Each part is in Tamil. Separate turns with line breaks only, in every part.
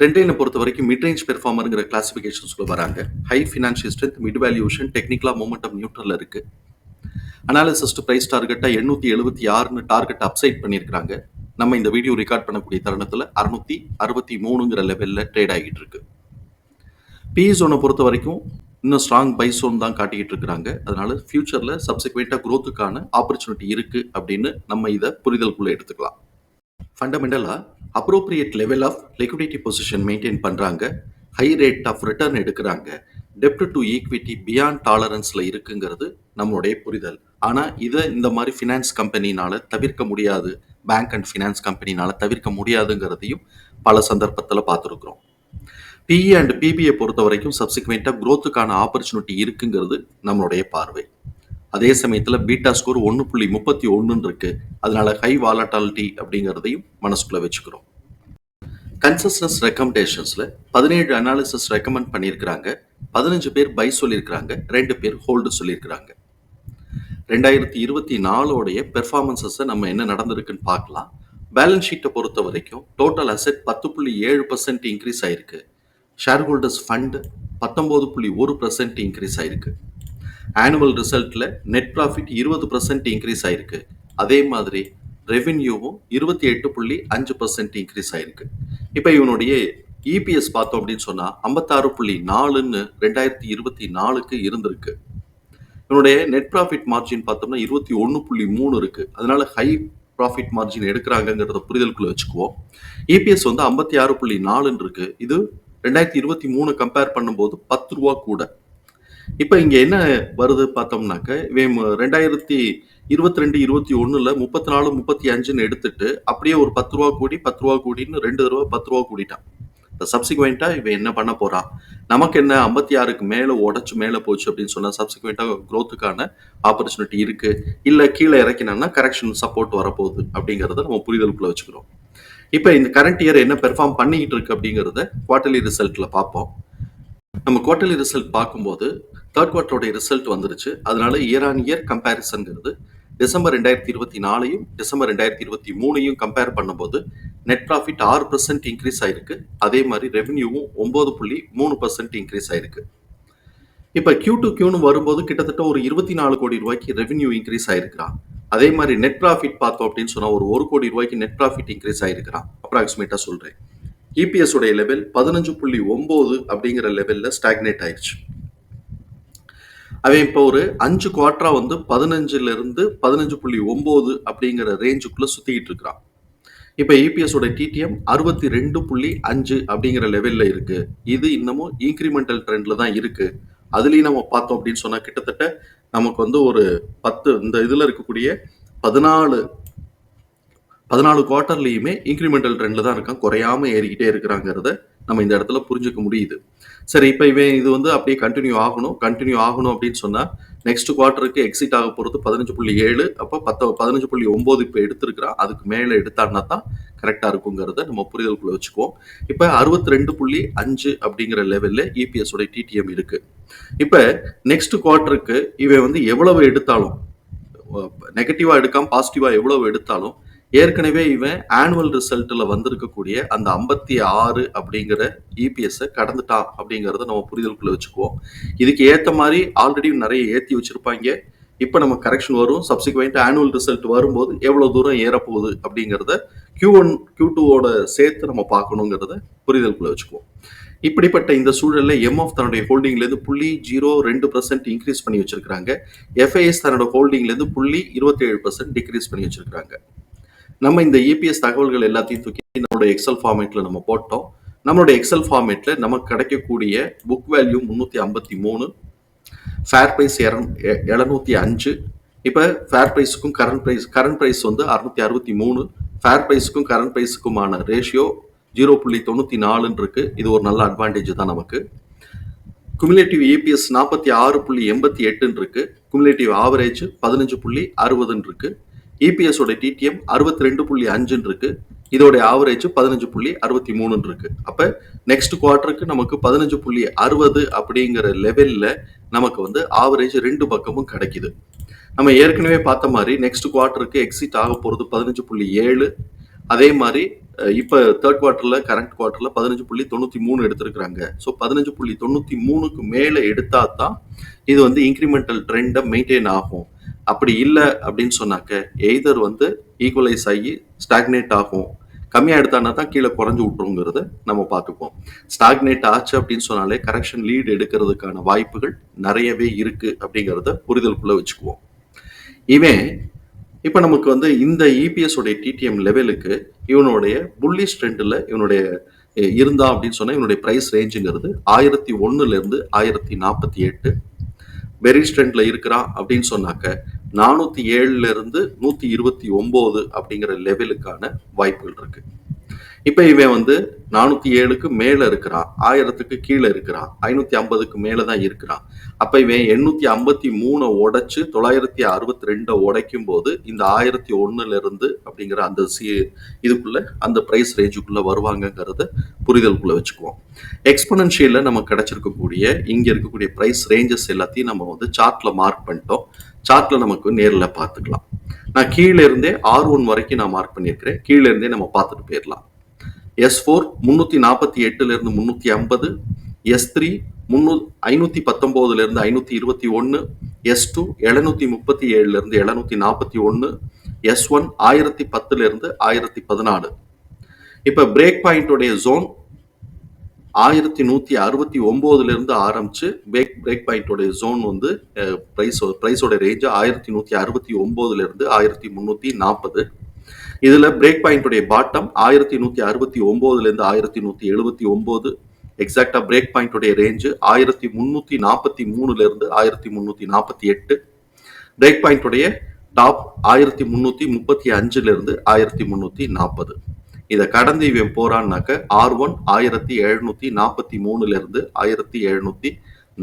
டென்டைனை பொறுத்த வரைக்கும் மிட் ரேஞ்ச் பெர்ஃபார்மருங்கிற கிளாசிஃபிகேஷன்ஸ்குள்ள வராங்க. High financial strength mid valuation டெக்னிக்கலாக மூமெண்டம் நியூட்ரல் இருக்கு. அனாலிசிஸ்ட் ப்ரைஸ் டார்கெட்டாக எண்ணூற்றி எழுபத்தி ஆறுன்னு டார்கெட் அப்சைட் பண்ணியிருக்காங்க நம்ம இந்த வீடியோ ரெக்கார்ட் பண்ணக்கூடிய தருணத்தில் அறுநூத்தி அறுபத்தி மூணுங்கிற லெவலில் ட்ரேட் ஆகிட்டு இருக்கு. பிஇ ஜோனை பொறுத்த வரைக்கும் இன்னும் ஸ்ட்ராங் பை சோன் தான் காட்டிக்கிட்டு இருக்கிறாங்க. அதனால ஃபியூச்சரில் சப்சிக்வெண்ட்டாக க்ரோத்துக்கான ஆப்பர்ச்சுனிட்டி இருக்குது அப்படின்னு நம்ம இதை புரிதல்குள்ளே எடுத்துக்கலாம். ஃபண்டமெண்டலாக appropriate level of liquidity position maintain பண்ணுறாங்க ஹை ரேட் ஆஃப் ரிட்டர்ன் எடுக்கிறாங்க. டெப்ட் டு ஈக்விட்டி பியாண்ட் டாலரன்ஸில் இருக்குங்கிறது நம்மளுடைய புரிதல். ஆனால் இதை இந்த மாதிரி ஃபினான்ஸ் கம்பெனினால் தவிர்க்க முடியாது. பேங்க் அண்ட் ஃபினான்ஸ் கம்பெனினால் தவிர்க்க முடியாதுங்கிறதையும் பல சந்தர்ப்பத்தில் பார்த்துருக்குறோம். பிஇ அண்ட் பிபிஐ பொறுத்த வரைக்கும் சப்சிக்வெண்ட்டாக க்ரோத்துக்கான ஆப்பர்ச்சுனிட்டி இருக்குங்கிறது நம்மளுடைய பார்வை. அதே சமயத்தில் பீட்டா ஸ்கோர் ஒன்று புள்ளி முப்பத்தி ஒன்றுன்னு இருக்கு. அதனால ஹை வாலட்டாலிட்டி அப்படிங்கிறதையும் மனசுக்குள்ள வச்சுக்கிறோம். கன்சஸ்டன்ஸ் ரெக்கமெண்டேஷன்ஸில் பதினேழு அனாலிசிஸ் ரெக்கமெண்ட் பண்ணியிருக்கிறாங்க. பதினஞ்சு பேர் பை சொல்லியிருக்கிறாங்க. ரெண்டு பேர் ஹோல்டு சொல்லியிருக்கிறாங்க. ரெண்டாயிரத்தி இருபத்தி நாலோடைய பெர்ஃபார்மன்ஸஸை நம்ம என்ன நடந்திருக்குன்னு பார்க்கலாம். பேலன்ஸ் ஷீட்டை பொறுத்த வரைக்கும் டோட்டல் அசெட் பத்து புள்ளி ஏழு பர்சன்ட் இன்க்ரீஸ் ஆயிருக்கு. ஷேர் ஹோல்டர்ஸ் ஃபண்டு பத்தொம்போது புள்ளி ஒரு பர்சன்ட் இன்க்ரீஸ் ஆயிருக்கு. ஆனுவல் ரிசல்ட்டில் நெட் ப்ராஃபிட் இருபது பர்சன்ட் இன்க்ரீஸ் ஆயிருக்கு. அதே மாதிரி ரெவென்யூவும் இருபத்தி எட்டு புள்ளி அஞ்சு பர்சன்ட் இன்க்ரீஸ் ஆயிருக்கு. இப்போ இவனுடைய இபிஎஸ் பார்த்தோம் அப்படின்னு சொன்னால் ஐம்பத்தாறு புள்ளி நாலுன்னு ரெண்டாயிரத்தி இருபத்தி நாலுக்கு இருந்திருக்கு. இவனுடைய நெட் ப்ராஃபிட் மார்ஜின் பார்த்தோம்னா இருபத்தி ஒன்று புள்ளி மூணு இருக்குது அதனால ஹை ப்ராஃபிட் மார்ஜின் எடுக்கிறாங்கங்கிறத புரிதலுக்குள்ள வச்சுக்குவோம். இபிஎஸ் வந்து ஐம்பத்தி ஆறு புள்ளி நாலுன்னு இருக்குது இது ரெண்டாயிரத்தி இருபத்தி மூணு கம்பேர் பண்ணும்போது பத்து ரூபா கூட. இப்போ இங்க என்ன வருது பார்த்தோம்னாக்க இவன் ரெண்டாயிரத்தி இருபத்தி ரெண்டு இருபத்தி ஒண்ணுல முப்பத்தி நாலு முப்பத்தி அஞ்சுன்னு எடுத்துட்டு அப்படியே ஒரு பத்து ரூபா கூடி பத்து ரூபா கூடின்னு ரெண்டு தடவை பத்து ரூபா கூடிட்டான். இப்போ சப்சிக்வெண்ட்டா இவன் என்ன பண்ண போறான் நமக்கு என்ன ஐம்பத்தி ஆறுக்கு மேல உடச்சு மேல போச்சு அப்படின்னு சொன்னா சப்சிக்வெண்ட்டா க்ரோத்துக்கான ஆப்பர்ச்சுனிட்டி இருக்கு. இல்ல கீழே இறக்கினான்னா கரெக்ஷன் சப்போர்ட் வரப்போகுது அப்படிங்கறத நம்ம புரிதலுக்குள்ள வச்சுக்கிறோம். இப்போ இந்த கரண்ட் இயர் என்ன பெர்ஃபார்ம் பண்ணிக்கிட்டு இருக்கு அப்படிங்கிறத குவார்டர்லி ரிசல்ட்ல பார்ப்போம். நம்ம குவார்டர்லி ரிசல்ட் பார்க்கும்போது தேர்ட் குவார்டரோட ரிசல்ட் வந்துருச்சு. அதனால இயர் ஆன் இயர் கம்பேரிசன்ங்கிறது டிசம்பர் ரெண்டாயிரத்தி இருபத்தி நாலையும் டிசம்பர் ரெண்டாயிரத்தி இருபத்தி மூணையும் கம்பேர் பண்ணும்போது நெட் ப்ராஃபிட் ஆறு பர்சன்ட் இன்க்ரீஸ் ஆயிருக்கு. அதே மாதிரி ரெவன்யூவும் ஒன்பது புள்ளி மூணு பர்சன்ட் இன்க்ரீஸ் ஆயிருக்கு. இப்போ கியூ டு கியூன்னு வரும்போது கிட்டத்தட்ட ஒரு இருபத்தி நாலு கோடி ரூபாய்க்கு ரெவன்யூ இன்க்ரீஸ் ஆயிருக்கிறான். அதே மாதிரி நெட் ப்ராஃபிட் பார்த்தோம் அப்படின்னு சொன்னால் ஒரு ஒரு கோடி ரூபாய்க்கு நெட் ப்ராஃபிட் இன்க்ரீஸ் ஆயிருக்கிறான். அப்ராக்சிமேட்டாக சொல்கிறேன் இபிஎஸ் உடைய லெவல் பதினஞ்சு புள்ளி ஒம்பது அப்படிங்கிற லெவலில் ஸ்டாக்னேட் ஆயிடுச்சு அவன் இப்போ ஒரு அஞ்சு குவார்ட்டரா வந்து பதினஞ்சுல இருந்து பதினஞ்சு புள்ளி ஒன்பது அப்படிங்கிற ரேஞ்சுக்குள்ள சுத்திக்கிட்டு இருக்கிறான். இப்போ இபிஎஸ் உடைய டிடிஎம் அறுபத்தி ரெண்டு புள்ளி அஞ்சு அப்படிங்கிற லெவல்ல இருக்கு. இது இன்னமும் இன்க்ரிமெண்டல் ட்ரெண்ட்ல தான் இருக்கு. அதுலயும் நம்ம பார்த்தோம் அப்படின்னு சொன்னா கிட்டத்தட்ட நமக்கு வந்து ஒரு பத்து இந்த இதுல இருக்கக்கூடிய பதினாலு பதினாலு குவார்ட்டர்லையுமே இன்க்ரிமெண்டல் ட்ரெண்ட்ல தான் இருக்கான். குறையாம ஏறிக்கிட்டே இருக்கிறாங்கிறத நம்ம இந்த இடத்துல புரிஞ்சுக்க முடியுது. சரி இப்போ இவன் இது வந்து அப்படியே கண்டினியூ ஆகணும் கண்டினியூ ஆகணும் அப்படின்னு சொன்னால் நெக்ஸ்ட் குவார்ட்டருக்கு எக்ஸிட் ஆக போகிறது பதினஞ்சு புள்ளி ஏழு அப்போ பத்து பதினஞ்சு புள்ளி ஒம்பது இப்போ எடுத்திருக்கிறான். அதுக்கு மேலே எடுத்தான்னா தான் கரெக்டாக இருக்குங்கிறத நம்ம புரிதலுக்குள்ளே வச்சுக்குவோம். இப்போ அறுபத்தி ரெண்டு புள்ளி அஞ்சு அப்படிங்கிற லெவலில் இபிஎஸ் உடைய டிடிஎம் இருக்குது இப்போ நெக்ஸ்ட் குவார்ட்டருக்கு இவன் வந்து எவ்வளவு எடுத்தாலும் நெகட்டிவாக எடுக்காமல் பாசிட்டிவாக எவ்வளவு எடுத்தாலும் ஏற்கனவே இவன் ஆனுவல் ரிசல்ட்டில் வந்திருக்கக்கூடிய அந்த ஐம்பத்தி ஆறு அப்படிங்கிற இபிஎஸ்ஸை கடந்துட்டான் அப்படிங்கிறத நம்ம புரிதலுக்குள்ளே வச்சுக்குவோம். இதுக்கு ஏற்ற மாதிரி ஆல்ரெடி நிறைய ஏற்றி வச்சுருப்பாங்க. இப்போ நம்ம கரெக்ஷன் வரும். சப்சிக்வெண்ட் ஆனுவல் ரிசல்ட் வரும்போது எவ்வளோ தூரம் ஏறப்போகுது அப்படிங்கிறத கியூ ஒன் கியூ டூவோட சேர்த்து நம்ம பார்க்கணுங்கிறத புரிதலுக்குள்ளே வச்சுக்குவோம். இப்படிப்பட்ட இந்த சூழலில் எம்எஃப் தன்னுடைய ஹோல்டிங்லேருந்து புள்ளி ஜீரோ ரெண்டு பர்சன்ட் இன்க்ரீஸ் பண்ணி வச்சிருக்காங்க எஃப்ஐஎஸ் தன்னோட ஹோல்டிங்லேருந்து புள்ளி இருபத்தேழு பர்சன்ட் டிக்ரீஸ் பண்ணி வச்சிருக்காங்க நம்ம இந்த இபிஎஸ் தகவல்கள் எல்லாத்தையும் தூக்கி நம்மளோட எக்ஸல் ஃபார்மேட்ல நம்ம போட்டோம். நம்மளோட எக்ஸல் ஃபார்மேட்ல நமக்கு கிடைக்கக்கூடிய புக் வேல்யூ முந்நூற்றி ஐம்பத்தி மூணு ஃபேர் ப்ரைஸ் எழுநூத்தி அஞ்சு. இப்போ ஃபேர் ப்ரைஸுக்கும் கரண்ட் ப்ரைஸ் கரண்ட் ப்ரைஸ் வந்து அறுநூத்தி அறுபத்தி மூணு. ஃபேர் ப்ரைஸுக்கும் கரண்ட் ப்ரைஸுக்குமான ரேஷியோ ஜீரோ புள்ளி தொண்ணூற்றி நாலுன்னு இருக்கு. இது ஒரு நல்ல அட்வான்டேஜ் தான் நமக்கு. குமுலேட்டிவ் இபிஎஸ் நாற்பத்தி ஆறு புள்ளி எண்பத்தி எட்டுன்னு இருக்கு. குமுலேட்டிவ் ஆவரேஜ் பதினஞ்சு புள்ளி அறுபதுன்னு இருக்கு. இபிஎஸோட டிடிஎம் அறுபத்தி ரெண்டு புள்ளி அஞ்சுன்னு இருக்கு இதோட ஆவரேஜ் பதினஞ்சு புள்ளி அறுபத்தி மூணுன்னு இருக்கு அப்ப நெக்ஸ்ட் குவார்டருக்கு நமக்கு பதினஞ்சு புள்ளி அறுபது அப்படிங்கிற லெவல்ல நமக்கு வந்து ஆவரேஜ் ரெண்டு பக்கமும் கிடைக்குது. நம்ம ஏற்கனவே பார்த்த மாதிரி நெக்ஸ்ட் குவார்டருக்கு எக்ஸிட் ஆக போகிறது பதினஞ்சு புள்ளி ஏழு. அதே மாதிரி இப்போ தேர்ட் குவார்ட்டரில் கரண்ட் குவார்ட்டரில் பதினஞ்சு புள்ளி தொண்ணூற்றி மூணு எடுத்திருக்கிறாங்க. ஸோ பதினஞ்சு புள்ளி தொண்ணூற்றி மூணுக்கு மேலே எடுத்தா தான் இது வந்து இன்க்ரிமெண்டல் ட்ரெண்டை மெயின்டைன் ஆகும். அப்படி இல்லை அப்படின்னு சொன்னாக்க எய்தர் வந்து ஈக்குவலைஸ் ஆகி ஸ்டாக்னேட் ஆகும். கம்மியாக எடுத்தானா தான் கீழே குறைஞ்சி விட்டுருங்கிறத நம்ம பார்த்துப்போம். ஸ்டாக்னேட் ஆச்சு அப்படின்னு சொன்னாலே கரெக்ஷன் லீடு எடுக்கிறதுக்கான வாய்ப்புகள் நிறையவே இருக்குது அப்படிங்கிறத புரிதலுக்குள்ளே வச்சுக்குவோம். இவன் இப்போ நமக்கு வந்து இந்த இபிஎஸ் உடைய டிடிஎம் லெவலுக்கு இவனுடைய புல்லிஷ் ட்ரெண்டில் இவனுடைய இருந்தா அப்படின்னு சொன்னால் இவனுடைய ப்ரைஸ் ரேஞ்சுங்கிறது ஆயிரத்தி ஒன்றுலேருந்து ஆயிரத்தி நாற்பத்தி எட்டு. பெரிஸ் ட்ரெண்டில் இருக்கிறான் அப்படின்னு சொன்னாக்க நானூற்றி ஏழுலேருந்து நூற்றி இருபத்தி ஒம்பது அப்படிங்கிற லெவலுக்கான வாய்ப்புகள் இருக்கு. இப்போ இவன் வந்து நானூற்றி ஏழுக்கு மேலே இருக்கிறான் ஆயிரத்துக்கு கீழே இருக்கிறான் ஐநூற்றி ஐம்பதுக்கு மேலே தான் இருக்கிறான். அப்போ இவன் எண்ணூற்றி ஐம்பத்தி மூணை உடைச்சு தொள்ளாயிரத்தி அறுபத்தி ரெண்டை உடைக்கும் போது இந்த ஆயிரத்தி ஒன்றுலேருந்து அப்படிங்கிற அந்த சி இதுக்குள்ளே அந்த ப்ரைஸ் ரேஞ்சுக்குள்ள வருவாங்கங்கிறத புரிதலுக்குள்ளே வச்சுக்குவோம். எக்ஸ்பனன்ஷியலில் நமக்கு கிடைச்சிருக்கக்கூடிய இங்கே இருக்கக்கூடிய ப்ரைஸ் ரேஞ்சஸ் எல்லாத்தையும் நம்ம வந்து சார்ட்டில் மார்க் பண்ணிட்டோம். சார்ட்ல நமக்கு நேரில் பார்த்துக்கலாம். நான் கீழே இருந்தே ஆர் ஒன் வரைக்கும் நான் மார்க் பண்ணியிருக்கிறேன். கீழே இருந்தே நம்ம பார்த்துட்டு போயிடலாம். எஸ் ஃபோர் முந்நூற்றி நாற்பத்தி எட்டுலேருந்து முந்நூற்றி ஐம்பது எஸ் த்ரீ முந்நூ ஐநூற்றி பத்தொம்போதுலேருந்து ஐநூற்றி இருபத்தி ஒன்று எஸ் டூ எழுநூற்றி முப்பத்தி ஏழுலேருந்து எழுநூற்றி நாற்பத்தி ஒன்று எஸ் ஒன் ஆயிரத்தி பத்துலேருந்து ஆயிரத்தி பதினாலு. இப்போ பிரேக் பாயிண்டோடைய ஜோன் ஆயிரத்தி நூற்றி அறுபத்தி ஒம்போதுலேருந்து ஆரம்பிச்சு பிரேக் பிரேக் பாயிண்டோடைய ஜோன் வந்து ப்ரைஸ் ப்ரைஸோட ரேஞ்சு ஆயிரத்தி நூற்றி அறுபத்தி ஒம்போதுலேருந்து ஆயிரத்தி முந்நூற்றி நாற்பது இதில் பிரேக் பாயிண்டோடைய பாட்டம் ஆயிரத்தி நூற்றி அறுபத்தி ஒம்போதுலேருந்து ஆயிரத்தி நூற்றி எழுபத்தி ஒம்போது. எக்ஸாக்டாக பிரேக் பாயிண்டோடைய ரேஞ்சு ஆயிரத்தி முந்நூற்றி நாற்பத்தி மூணுலேருந்து ஆயிரத்தி முந்நூற்றி நாற்பத்தி எட்டு. பிரேக் பாயிண்டோடைய டாப் ஆயிரத்தி முந்நூற்றி முப்பத்தி அஞ்சுலேருந்து ஆயிரத்தி முந்நூற்றி நாற்பது இதை கடந்து இவன் போறான்னாக்க ஆர் ஒன் ஆயிரத்தி எழுநூற்றி நாற்பத்தி மூணுலேருந்து ஆயிரத்தி எழுநூற்றி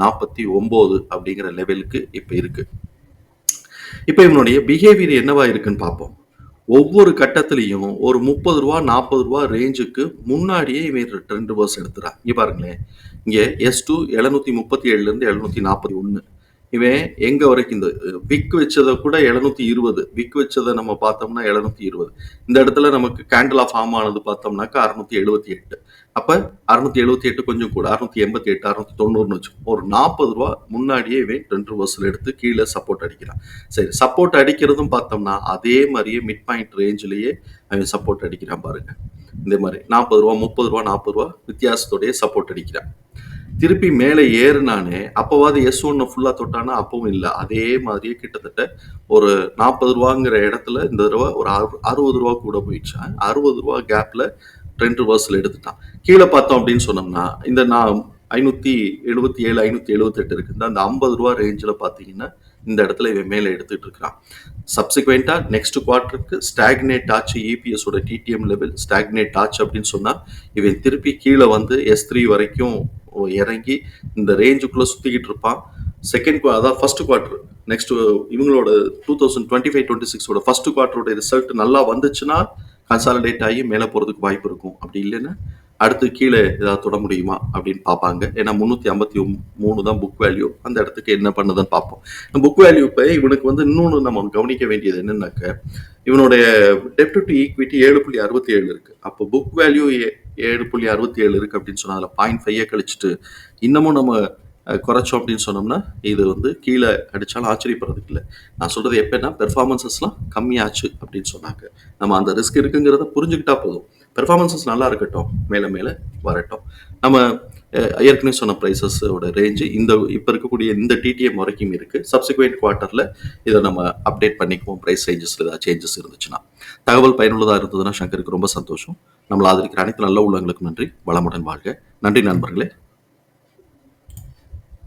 நாற்பத்தி ஒம்பது அப்படிங்கிற லெவலுக்கு இப்போ இருக்கு. இப்போ இவனுடைய பிஹேவியர் என்னவா இருக்குன்னு பார்ப்போம். ஒவ்வொரு கட்டத்திலையும் ஒரு முப்பது ரூபா நாற்பது ரூபா ரேஞ்சுக்கு முன்னாடியே இவன் ரெண்டு பர்ஸ் எடுத்துறான். இங்கே பாருங்களேன். இங்கே எஸ் டூ எழுநூற்றி முப்பத்தி ஏழுலேருந்து எழுநூத்தி நாற்பத்தி ஒன்று இவன் எங்க வரைக்கும் இந்த விக் வச்சதை கூட எழுநூத்தி இருபது. விக் வச்சதை நம்ம பார்த்தோம்னா எழுநூத்தி இருபது. இந்த இடத்துல நமக்கு கேண்டில் ஆஃப் ஆம் ஆனது பார்த்தோம்னாக்கா அறுநூத்தி எழுபத்தி எட்டு. அப்ப அறுநூத்தி எழுபத்தி எட்டு கொஞ்சம் கூட அறுநூத்தி எண்பத்தி எட்டு அறுநூத்தி தொண்ணூறுனு வச்சு ஒரு நாற்பது ரூபா முன்னாடியே இவன் ரெண்டு ரிவர்சல் எடுத்து கீழே சப்போர்ட் அடிக்கிறான். சரி சப்போர்ட் அடிக்கிறதும் பார்த்தோம்னா அதே மாதிரியே மிட் பாயிண்ட் ரேஞ்சிலேயே அவன் சப்போர்ட் அடிக்கிறான் பாருங்க. இந்த மாதிரி நாற்பது ரூபா முப்பது ரூபா நாற்பது ரூபா வித்தியாசத்தோடய சப்போர்ட் அடிக்கிறான். திருப்பி மேலே ஏறுனானே அப்போவாது எஸ் ஒன்று ஃபுல்லாக தொட்டானா? அப்பவும் இல்லை. அதே மாதிரியே கிட்டத்தட்ட ஒரு நாற்பது ரூபாங்கிற இடத்துல இந்த தடவை ஒரு அறு அறுபது ரூபா கூட போயிடுச்சான் அறுபது ரூபா கேப்பில் ட்ரெண்ட் ரிவர்ஸில் எடுத்துட்டான். கீழே பார்த்தோம் அப்படின்னு சொன்னோம்னா இந்த நான் ஐநூற்றி எழுபத்தி ஏழு ஐநூற்றி எழுபத்தெட்டு இருக்குது இந்த அந்த ஐம்பது ரூபா ரேஞ்சில் பார்த்தீங்கன்னா இந்த இடத்துல இவன் மேலே எடுத்துகிட்டு இருக்கிறான். சப்சிக்வெண்ட்டாக நெக்ஸ்ட் குவார்ட்டருக்கு ஸ்டாக்னேட் ஆச்சு இபிஎஸோட டிடிஎம் லெவல் ஸ்டாக்னேட் ஆச்சு அப்படின்னு சொன்னால் இவன் திருப்பி கீழே வந்து எஸ் த்ரீ வரைக்கும் இறங்கி இந்த ரேஞ்சுக்குள்ளே சுற்றிக்கிட்டு இருப்பான். செகண்ட் அதான் ஃபர்ஸ்ட் குவார்ட்டர் நெக்ஸ்ட் இவங்களோட two thousand twenty five twenty சிக்ஸோட first குவார்ட்டரோட ரிசல்ட் நல்லா வந்துச்சுன்னா கன்சாலிடேட் ஆகி மேலே போகிறதுக்கு வாய்ப்பு இருக்கும். அப்படி இல்லைன்னா அடுத்து கீழே ஏதாவது தொட முடியுமா அப்படின்னு பார்ப்பாங்க. ஏன்னா முந்நூற்றி ஐம்பத்தி மூணு தான் புக் வேல்யூ அந்த இடத்துக்கு என்ன பண்ணுதுன்னு பார்ப்போம். புக் வேல்யூ இப்போ இவனுக்கு வந்து இன்னொன்று நம்ம கவனிக்க வேண்டியது என்னன்னாக்க இவனுடைய டெப்ட் டு ஈக்விட்டி ஏழு புள்ளி அறுபத்தி ஏழு இருக்குது அப்போ புக் வேல்யூ ஏழு புள்ளி அறுபத்தி ஏழு இருக்குது அப்படின்னு சொன்னால் அதில் பாயிண்ட் ஃபைவ் கழிச்சிட்டு இன்னமும் நம்ம குறைச்சோம் அப்படின்னு சொன்னோம்னா இது வந்து கீழே அடித்தாலும் ஆச்சரியப்படுறதுக்கு இல்லை. நான் சொல்கிறது எப்படின்னா பெர்ஃபார்மன்சஸ்லாம் கம்மியாச்சு அப்படின்னு சொன்னாங்க. நம்ம அந்த ரிஸ்க் இருக்குங்கிறத புரிஞ்சுக்கிட்டா போதும். பெர்ஃபார்மன்சஸ் நல்லா இருக்கட்டும். மேலே மேலே வரட்டும். நம்ம ஏற்கனவே சொன்ன ப்ரைஸஸோட ரேஞ்சு இந்த இப்போ இருக்கக்கூடிய இந்த டிடிஎம் வரைக்கும் இருக்குது சப்சிக்வெண்ட் குவார்ட்டரில் இதை நம்ம அப்டேட் பண்ணிக்குவோம். ப்ரைஸ் ரேஞ்சஸில் ஏதாவது சேஞ்சஸ் இருந்துச்சுன்னா. தகவல் பயனுள்ளதாக இருந்ததுன்னா சங்கருக்கு ரொம்ப சந்தோஷம். நம்மளை ஆதரிக்கிற அனைத்து நல்ல உள்ளவங்களுக்கும் நன்றி. வளமுடன் வாழ்க. நன்றி நண்பர்களே.